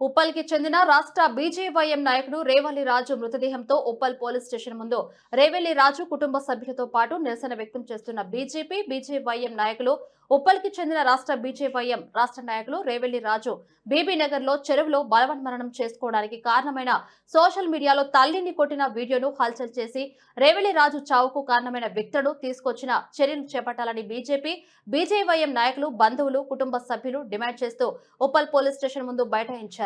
ఉప్పల్కి చెందిన రాష్ట్ర బీజేవైఎం నాయకుడు రేవల్లి రాజు మృతదేహంతో ఉప్పల్ పోలీస్ స్టేషన్ ముందు రేవల్లి రాజు కుటుంబ సభ్యులతో పాటు నిరసన వ్యక్తం చేస్తున్న బీజేపీ బీజేవైఎం నాయకులు ఉప్పల్కి చెందిన రాష్ట్ర బీజేవైఎం రాష్ట్ర నాయకులు రేవెల్లి రాజు బీబీనగర్లో చెరువులో బలవన్మరణం చేసుకోవడానికి కారణమైన సోషల్ మీడియాలో తల్లిని కొట్టిన వీడియోను హల్చల్ చేసి రేవెల్లి రాజు చావుకు కారణమైన వ్యక్తులను తీసుకొచ్చిన చర్యలు చేపట్టాలని బీజేపీ బీజేవైఎం నాయకులు బంధువులు కుటుంబ సభ్యులు డిమాండ్ చేస్తూ ఉప్పల్ పోలీస్ స్టేషన్ ముందు బైఠాయించారు.